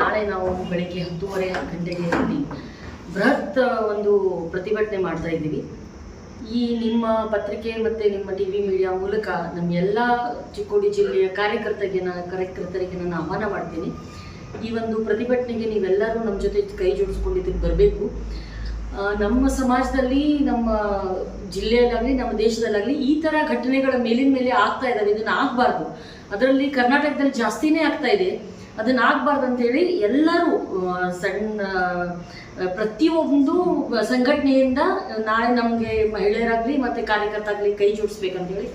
ನಾಲ್ಕು ಗಂಟೆಗೆ ಇಲ್ಲಿ ಬೃಹತ್ ಒಂದು ಪ್ರತಿಭಟನೆ ಮಾಡ್ತಾ ಇದ್ದೀವಿ. ಈ ನಿಮ್ಮ ಪತ್ರಿಕೆ ಮತ್ತು ನಿಮ್ಮ ಟಿ ವಿ ಮೀಡಿಯಾ ಮೂಲಕ ನಮ್ಮ ಎಲ್ಲ ಚಿಕ್ಕೋಡಿ ಜಿಲ್ಲೆಯ ಕಾರ್ಯಕರ್ತರಿಗೆ ನಾನು ಕಾರ್ಯಕರ್ತರಿಗೆ ನಾನು ಆಹ್ವಾನ ಮಾಡ್ತೀನಿ. ಈ ಒಂದು ಪ್ರತಿಭಟನೆಗೆ ನೀವೆಲ್ಲರೂ ನಮ್ಮ ಜೊತೆ ಕೈ ಜೋಡಿಸ್ಕೊಂಡಿದ್ದಕ್ಕೆ ಬರಬೇಕು. ನಮ್ಮ ಸಮಾಜದಲ್ಲಿ, ನಮ್ಮ ಜಿಲ್ಲೆಯಲ್ಲಾಗಲಿ, ನಮ್ಮ ದೇಶದಲ್ಲಾಗಲಿ ಈ ಥರ ಘಟನೆಗಳ ಮೇಲಿನ ಮೇಲೆ ಆಗ್ತಾ ಇದ್ದಾವೆ ಇದನ್ನು ಆಗಬಾರ್ದು. ಅದರಲ್ಲಿ ಕರ್ನಾಟಕದಲ್ಲಿ ಜಾಸ್ತಿನೇ ಆಗ್ತಾ ಇದೆ. ಅದನ್ನ ಆಗ್ಬಾರ್ದು ಅಂತೇಳಿ ಎಲ್ಲರೂ ಸಣ್ಣ ಪ್ರತಿಯೊಂದು ಸಂಘಟನೆಯಿಂದ ನಾಳೆ ನಮಗೆ ಮಹಿಳೆಯರಾಗಲಿ ಮತ್ತು ಕಾರ್ಯಕರ್ತಾಗಲಿ ಕೈ ಜೋಡಿಸ್ಬೇಕಂತೇಳಿ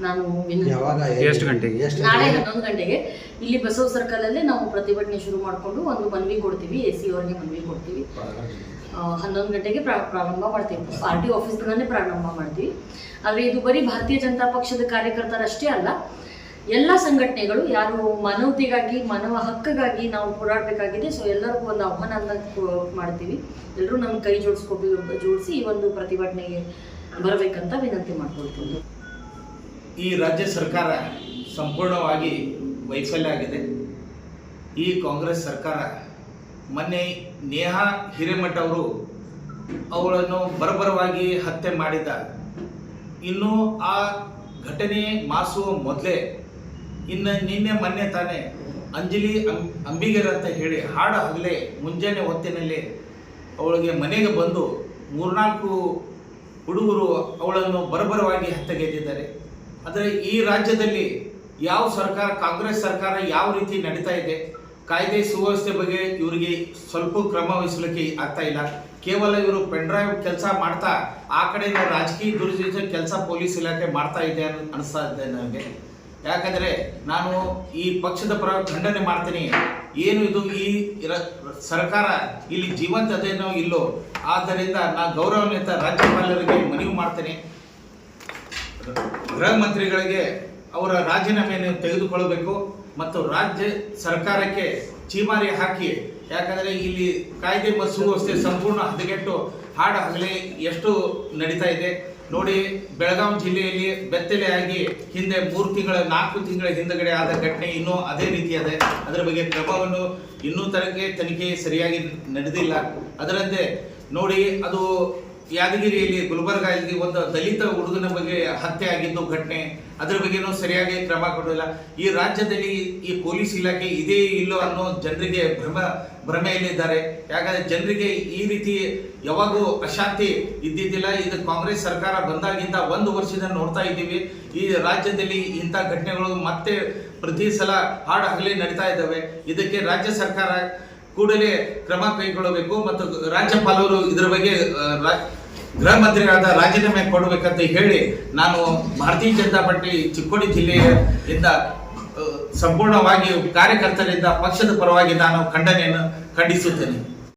ನಾನು ಯಾವಾಗ ಎಷ್ಟು ಗಂಟೆಗೆ? ನಾಳೆ? ಹನ್ನೊಂದು ಗಂಟೆಗೆ. ಇಲ್ಲಿ ಬಸವ ಸರ್ಕಲ್ ಅಲ್ಲಿ ನಾವು ಪ್ರತಿಭಟನೆ ಶುರು ಮಾಡಿಕೊಂಡು ಒಂದು ಮನವಿ ಕೊಡ್ತೀವಿ ಎ ಸಿ ಅವರಿಗೆ ಮನವಿ ಕೊಡ್ತೀವಿ. ಹನ್ನೊಂದು ಗಂಟೆಗೆ ಪ್ರಾ- ಪ್ರಾರಂಭ ಮಾಡ್ತೀವಿ. ಪಾರ್ಟಿ ಟಿ ಆಫೀಸ್ದಿಂದನೇ ಪ್ರಾರಂಭ ಮಾಡ್ತೀವಿ. ಆದರೆ ಇದು ಬರೀ ಭಾರತೀಯ ಜನತಾ ಪಕ್ಷದ ಕಾರ್ಯಕರ್ತರಷ್ಟೇ ಅಲ್ಲ ಎಲ್ಲ ಸಂಘಟನೆಗಳು ಯಾರು ಮಾನವತೆಗಾಗಿ ಮಾನವ ಹಕ್ಕಿಗಾಗಿ ನಾವು ಹೋರಾಡಬೇಕಾಗಿದೆ. ಸೊ ಎಲ್ಲರಿಗೂ ಒಂದು ಆಹ್ವಾನ ಮಾಡ್ತೀವಿ. ಎಲ್ಲರೂ ನಮ್ಮ ಕೈ ಜೋಡಿಸ್ಕೊಬಿ, ಜೋಡಿಸಿ ಈ ಒಂದು ಪ್ರತಿಭಟನೆಗೆ ಬರಬೇಕಂತ ವಿನಂತಿ ಮಾಡ್ಕೊಳ್ತೀವಿ ಈ ರಾಜ್ಯ ಸರ್ಕಾರ ಸಂಪೂರ್ಣವಾಗಿ ವೈಫಲ್ಯ ಆಗಿದೆ. ಈ ಕಾಂಗ್ರೆಸ್ ಸರ್ಕಾರ ಮೊನ್ನೆ ನೇಹಾ ಹಿರೇಮಠ ಅವರು ಅವಳನ್ನು ಬರಬರವಾಗಿ ಹತ್ಯೆ ಮಾಡಿದ ಇನ್ನು ಆ ಘಟನೆ ಮಾಸುವ ಮೊದಲೇ ಇನ್ನು ನಿನ್ನೆ ಮೊನ್ನೆ ತಾನೆ ಅಂಜಲಿ ಅಂಬಿಗರ್ ಅಂತ ಹೇಳಿ ಹಾಡು ಹಗಲೇ ಮುಂಜಾನೆ ಹೊತ್ತಿನಲ್ಲಿ ಅವಳಿಗೆ ಮನೆಗೆ ಬಂದು ಮೂರ್ನಾಲ್ಕು ಹುಡುಗರು ಅವಳನ್ನು ಬರಬರವಾಗಿ ಹತ್ಯೆಗೈದಿದ್ದಾರೆ ಆದರೆ ಈ ರಾಜ್ಯದಲ್ಲಿ ಯಾವ ಸರ್ಕಾರ, ಕಾಂಗ್ರೆಸ್ ಸರ್ಕಾರ ಯಾವ ರೀತಿ ನಡೀತಾ ಇದೆ, ಕಾಯ್ದೆ ಸುವ್ಯವಸ್ಥೆ ಬಗ್ಗೆ ಇವರಿಗೆ ಸ್ವಲ್ಪ ಕ್ರಮ ವಹಿಸಲಿಕ್ಕೆ ಆಗ್ತಾ ಇಲ್ಲ. ಕೇವಲ ಇವರು ಪೆನ್ಡ್ರೈವ್ ಕೆಲಸ ಮಾಡ್ತಾ ಆ ಕಡೆಯಿಂದ ರಾಜಕೀಯ ದುರುದ್ದೇಶ ಕೆಲಸ ಪೊಲೀಸ್ ಇಲಾಖೆ ಮಾಡ್ತಾ ಇದೆ ಅನ್- ಅನಿಸ್ತಾ ಇದೆ ನನಗೆ. ಯಾಕಂದ್ರೆ ನಾನು ಈ ಪಕ್ಷದ ಪರ ಖಂಡನೆ ಮಾಡ್ತೀನಿ. ಏನು ಇದು ಈ ಸರ್ಕಾರ ಇಲ್ಲಿ ಜೀವಂತ ಅದೇನೋ ಇಲ್ಲೋ, ಆದ್ದರಿಂದ ನಾ ಗೌರವಾನ್ವಿತ ರಾಜ್ಯಪಾಲರಿಗೆ ಮನವಿ ಮಾಡ್ತೇನೆ. ಗೃಹ ಮಂತ್ರಿಗಳಿಗೆ ಅವರ ರಾಜೀನಾಮೆಯನ್ನು ತೆಗೆದುಕೊಳ್ಳಬೇಕು ಮತ್ತು ರಾಜ್ಯ ಸರ್ಕಾರಕ್ಕೆ ಚೀಮಾರಿ ಹಾಕಿ. ಯಾಕಂದರೆ ಇಲ್ಲಿ ಕಾಯ್ದೆ ಮತ್ತು ಸುವ್ಯವಸ್ಥೆ ಸಂಪೂರ್ಣ ಹದಗೆಟ್ಟು ಹಾಡ ಎಷ್ಟು ನಡೀತಾ ಇದೆ. ನೋಡಿ ಬೆಳಗಾವಿ ಜಿಲ್ಲೆಯಲ್ಲಿ ಬೆತ್ತಲೆಯಾಗಿ ಹಿಂದೆ ಮೂರು ತಿಂಗಳ, ನಾಲ್ಕು ತಿಂಗಳ ಹಿಂದಗಡೆ ಆದ ಘಟನೆ ಇನ್ನೂ ಅದೇ ರೀತಿ ಇದೆ ಅದರ ಬಗ್ಗೆ ಕ್ರಮವನ್ನು ಇನ್ನೂ ತನಕ ತನಿಖೆ ಸರಿಯಾಗಿ ನಡೆದಿಲ್ಲ. ಅದರಂತೆ ನೋಡಿ ಅದು ಯಾದಗಿರಿಯಲ್ಲಿ ಗುಲ್ಬರ್ಗ ಇಲ್ಲಿ ಒಂದು ದಲಿತ ಹುಡುಗನ ಬಗ್ಗೆ ಹತ್ಯೆ ಆಗಿದ್ದು ಘಟನೆ, ಅದರ ಬಗ್ಗೆನೂ ಸರಿಯಾಗಿ ಕ್ರಮ ಕೊಡಲಿಲ್ಲ. ಈ ರಾಜ್ಯದಲ್ಲಿ ಈ ಪೊಲೀಸ್ ಇಲಾಖೆ ಇದೇ ಇಲ್ಲೋ ಅನ್ನೋ ಜನರಿಗೆ ಭ್ರಮ, ಭ್ರಮೆಯಲ್ಲಿದ್ದಾರೆ. ಯಾಕಂದ್ರೆ ಜನರಿಗೆ ಈ ರೀತಿ ಯಾವಾಗೂ ಅಶಾಂತಿ ಇದ್ದಿದ್ದಿಲ್ಲ. ಇದು ಕಾಂಗ್ರೆಸ್ ಸರ್ಕಾರ ಬಂದಾಗಿಂದ ಒಂದು ವರ್ಷದಿಂದ ನೋಡ್ತಾ ಇದ್ದೀವಿ. ಈ ರಾಜ್ಯದಲ್ಲಿ ಇಂಥ ಘಟನೆಗಳು ಮತ್ತೆ ಪ್ರತಿ ಸಲ ಹಾಡು ಹಗಲಿ ನಡೀತಾ ಇದ್ದಾವೆ. ಇದಕ್ಕೆ ರಾಜ್ಯ ಸರ್ಕಾರ ಕೂಡಲೇ ಕ್ರಮ ಕೈಗೊಳ್ಳಬೇಕು ಮತ್ತು ರಾಜ್ಯಪಾಲರು ಇದರ ಬಗ್ಗೆ ಗೃಹ ಮಂತ್ರಿಗಳಾದ ರಾಜೀನಾಮೆ ಕೊಡಬೇಕಂತ ಹೇಳಿ ನಾನು ಭಾರತೀಯ ಜನತಾ ಪಾರ್ಟಿ ಚಿಕ್ಕೋಡಿ ಜಿಲ್ಲೆಯಿಂದ ಸಂಪೂರ್ಣವಾಗಿ ಕಾರ್ಯಕರ್ತರಿಂದ, ಪಕ್ಷದ ಪರವಾಗಿ ನಾನು ಖಂಡನೆಯನ್ನು ಖಂಡಿಸುತ್ತೇನೆ.